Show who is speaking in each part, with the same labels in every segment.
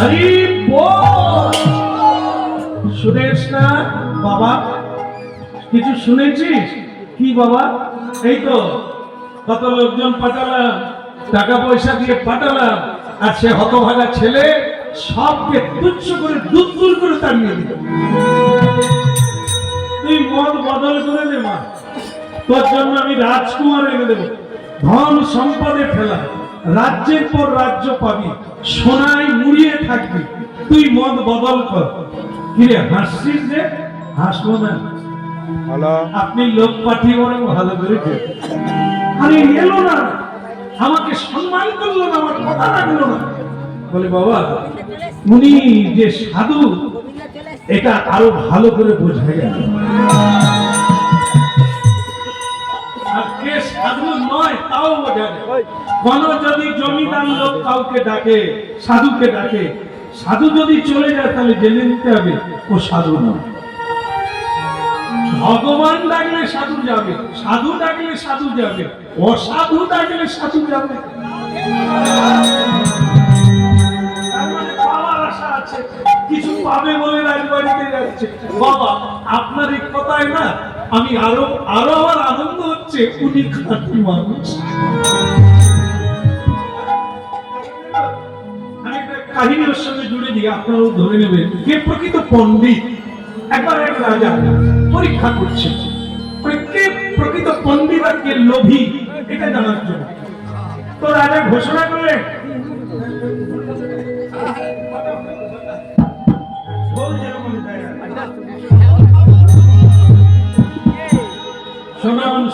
Speaker 1: হরি শুনেছ না? বাবা? কিছু শুনেছিস? কি বাবা? এই তো, কত লোকজন পাঠালাম, টাকা পয়সা দিয়ে পাঠালাম, আর সে হতভাগা ছেলে সবকে তুচ্ছ করে দুধ দূর করে তাড়িয়ে দিল। তুই মন বদল করে দে মা। তোর জন্য আমি রাজকুমার এনে দেবো। ধন সম্পদে ফেলা। রাজ্যের পর রাজ্য পাবি সোনায় মুড়িয়ে থাকবি তুই মন বদল কর। কিরে হাসছিস যে হাসবো না। আপনি লোক পাঠিয়ে বরং ভালো করেছে আরে এলো না। আমাকে সম্মান করল না আমার কথা রাখল না। বলে বাবা উনি যে সাধু এটা আরও ভালো করে বোঝা গেল। সাধু নয়, তাও বোঝা যায় কোন যদি জমিদার লোক কাউকে ডাকে, সাধুকে ডাকে, সাধু যদি চলে যায়, তাহলে জেনে নিতে হবে, ও সাধু নয়। ভগবান ডাকলে সাধু যাবে, সাধু ডাকলে সাধু যাবে, অসাধু ডাকলে সাধু যাবে। মানে। কিছু পাবে বলে রাজবাড়িতে যাচ্ছে। বাবা, আপনার এই কথায় না আমি আরও আরও আমার আনন্দ হচ্ছে উনি খাঁটি মানুষ। কাহিনী সঙ্গে জুড়ে দিই, আপনারাও ধরে নেবেন। কে প্রকৃত পণ্ডিত, একবার এক রাজা পরীক্ষা করছে। কে প্রকৃত পণ্ডিত আর কে লোভী, এটা জানার জন্য? তো রাজা ঘোষণা করলেন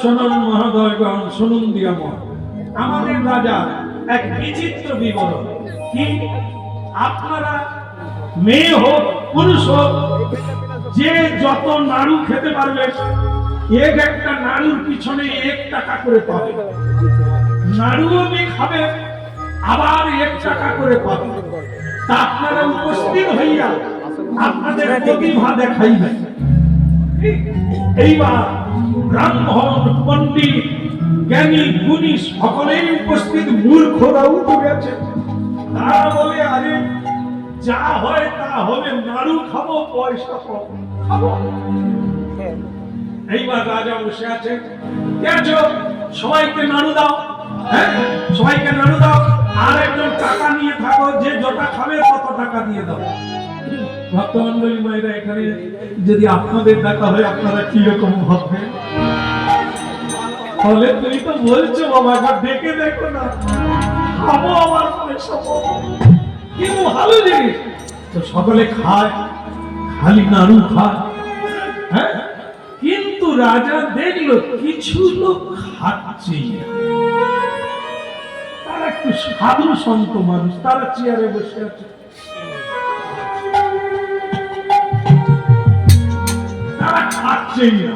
Speaker 1: শোনান মহাদয়গণ, শুনুন দিয়ামন আমাদের রাজা এক বিচিত্র বিবরণ। কি? আপনারা মেয়ে হোক, পুরুষ হোক, যে যত নাড়ু খেতে পারবে, এক একটা নাড়ুর পিছনে এক টাকা করে পাবে। নাড়ুও নিয়ে খাবে, আবার এক টাকা করে পাবে। তা আপনারা উপস্থিত হইয়া আপনাদের প্রতিভা দেখাইবেন। এইবার ব্রাহ্মণ, পণ্ডিত, জ্ঞানী যা হয় তা নাড়ু সবাইকে নাড়ু দাও। হ্যাঁ সবাইকে নাড়ু দাও। আর একজন টাকা নিয়ে থাকো, যে যটা খাবে তত টাকা দিয়ে দাও। মায়েরা, এখানে যদি আপনাদের দেখা হয়, আপনারা কি রকম ভাববেন? তাহলে তুমি তো বলছো, বাবা, একবার দেখে দেখো না। খাব আমার ভালো জিনিস। তো সকলে খায়, খালি নাড়ু খায় হ্যাঁ? কিন্তু রাজা দেখল কিছু লোক খাচ্ছে তারা একটু সাধু সন্ত মানুষ, তারা চেয়ারে বসে আছে। খাচ্ছেই না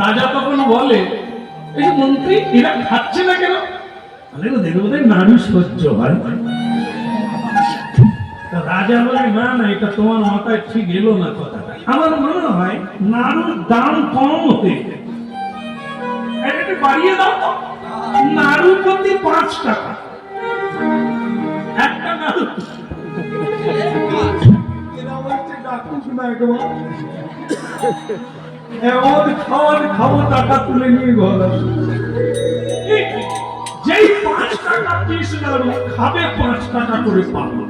Speaker 1: রাজা তখন বলে, এই যে মন্ত্রী, এরা খাচ্ছে না কেন? আরে ওদের ওদের সহ্য হয় রাজা বলে, না না, এটা তোমার মাথায় ঠিক এলো না কথাটা। আমার মনে হয় নাড়ুর দাম কম হতে বাড়িয়ে দাও তো। নাড়ু প্রতি পাঁচ টাকা। একটা নাড়ু ডাকুন শোনা একেবারে। খাওয়ার টাকা তুলে নিয়ে ঘর যেই পাঁচ টাকা খাবে পাঁচ টাকা করে পাবো।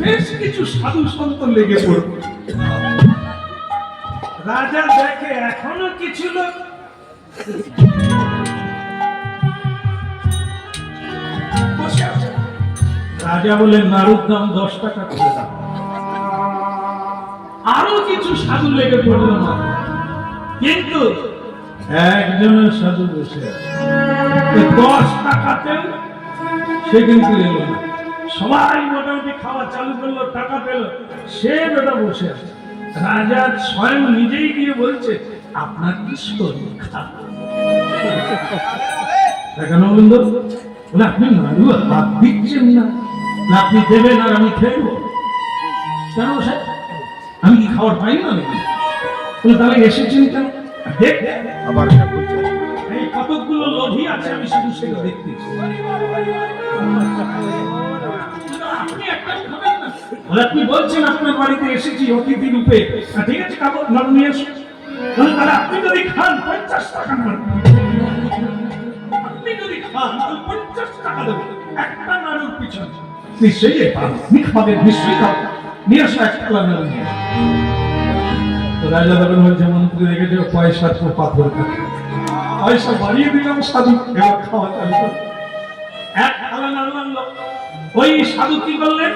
Speaker 1: বেশ কিছু সাধু সন্ত লেগে পড়বে রাজা দেখে এখনও কিছু লোক। রাজা বলে নাড়ুর দাম দশ টাকা করে দাও। আরও কিছু সাধু লেগে পড়ল না। কিন্তু একজনের সাধু বসে দশ টাকাতেও সে কিন্তু এলো না। সবাই মোটামুটি খাওয়া চালু করল, টাকা পেল। সে বেটা বসে আছে। রাজা স্বয়ং নিজেই গিয়ে বলছে, আপনার কি শরীর খারাপ? কেন বন্ধু, বলে, আপনি নাড়ু হাত দিচ্ছেন না। না, আপনি দেবেন আর আমি খেলব। কেন স্যার আমি কি খাবার পাই না নাকি? বলে তাহলে এসেছেন কেন দেখ।
Speaker 2: আবার
Speaker 1: এই কতগুলো লোভী আছে আমি শুধু সেটা দেখতেছি আপনি একটা খাবেন না। আপনি বলছেন আপনার বাড়িতে এসেছি অতিথি রূপে। ঠিক আছে কাপড় নাড়ু নিয়ে এসো। তাহলে আপনি যদি খান পঞ্চাশ টাকা আপনি যদি খান তাহলে পঞ্চাশ টাকা দেবো। একটা নাড়ুর পিছনে। নিশ্চয়ই খাবেন নিশ্চয়ই খাবেন রাজা বলছে মন্ত্রী দেখেছে পয়সা তো পাথর পয়সা বাড়িয়ে দিলাম সাধু এক ওই সাধু কি করলেন।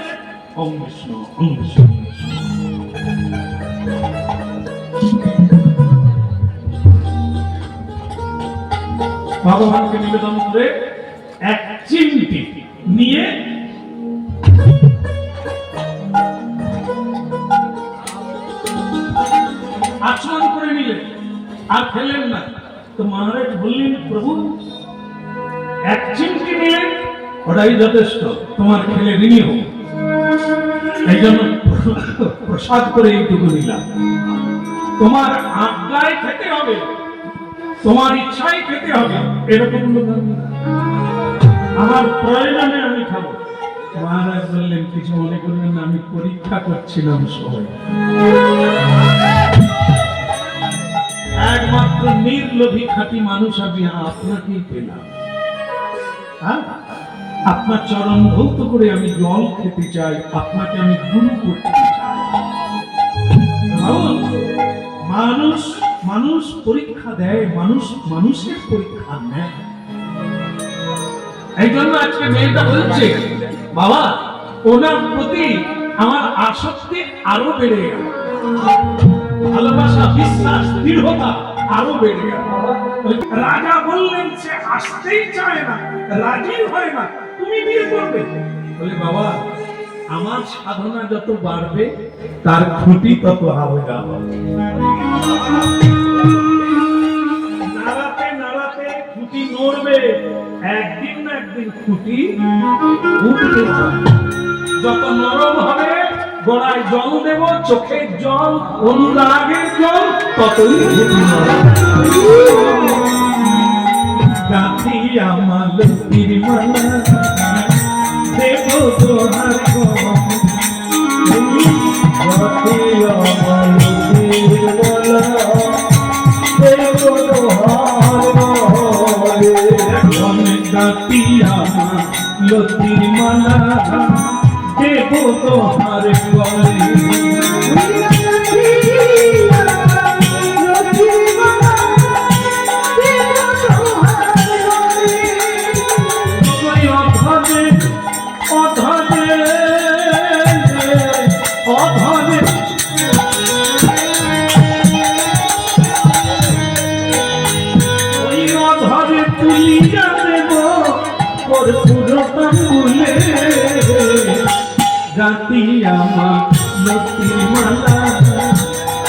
Speaker 1: ভগবানকে নিবেদন করে এক চিমটি নিয়ে আচরণ করে নিলেন আর খেলেন না। তো মহারাজ বললেন, প্রভু, এক চিমটি নিলেন ওটাই যথেষ্ট, তোমার খেলে ঋণী হোক এই জন্য প্রসাদ করে এইটুকু নিলাম তোমার আজ্ঞায় খেতে হবে, তোমার ইচ্ছায় খেতে হবে, এরকম। আমার প্রয়োজনে আমি খাব। মহারাজ বললেন, কিছু মনে করবেন আমি পরীক্ষা করছিলাম সবাই। মানুষ আমি আপনাকেই পেলাম। হ্যাঁ? আপনার চরণ করে আমি জল খেতে চাই, আপনাকে আমি গুরু করতে মানুষ মানুষ পরীক্ষা দেয়, মানুষ মানুষের পরীক্ষা নেয়। এই জন্য আজকে মেয়েটা বলছে, বাবা, ওনার প্রতি আমার আসক্তি আরও বেড়ে গেল। ভালোবাসা, বিশ্বাস, দৃঢ়তা। আরও বেড়ে গেল। রাজা বললেন সে আসতেই চায় না, রাজি হয় না, তুমি বিয়ে করবে। বলে, বাবা, আমার সাধনা যত বাড়বে, তার খুঁটি তত হবে নাড়াতে নাড়াতে খুঁটি নড়বে, একদিন না একদিন খুঁটি উঠবে যত নরম হবে গোড়ায় জল দেব চোখের জল, অনুরাগের জল, ততই গাথি আমার লক্ষ্মীর দেব তোহার মালা দেব তোহার তাঙ্গুলে জাতি আমার মালা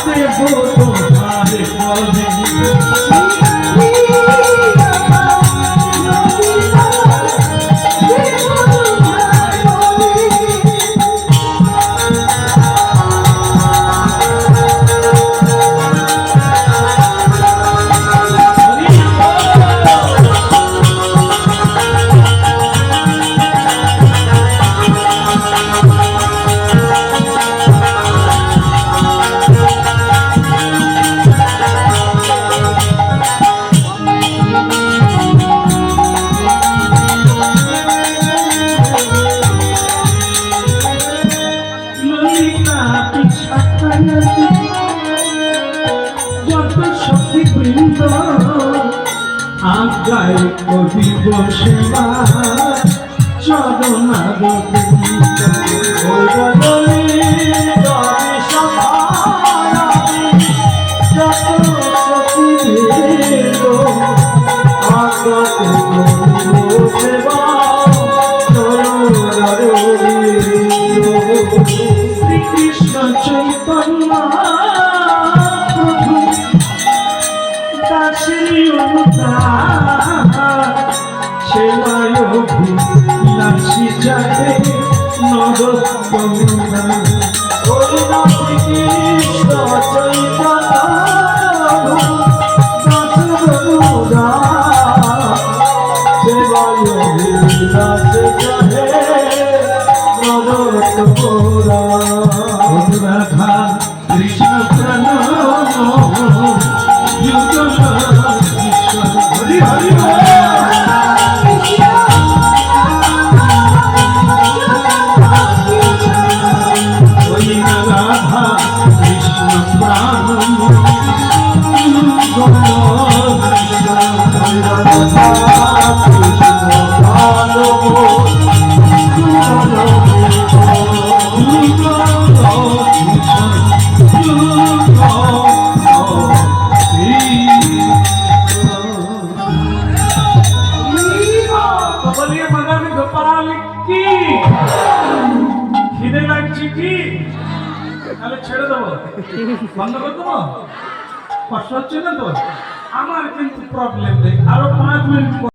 Speaker 1: দেব তোমার আজ্ঞায় সেবা চরণার শ্রীকৃষ্ণ চৈতন্য প্রভু অনুদান নরোত্তমনা ওই না বন্ধ করে দেবো? কষ্ট হচ্ছে না তো? আমার কিন্তু প্রবলেম নেই আরও পাঁচ মিনিট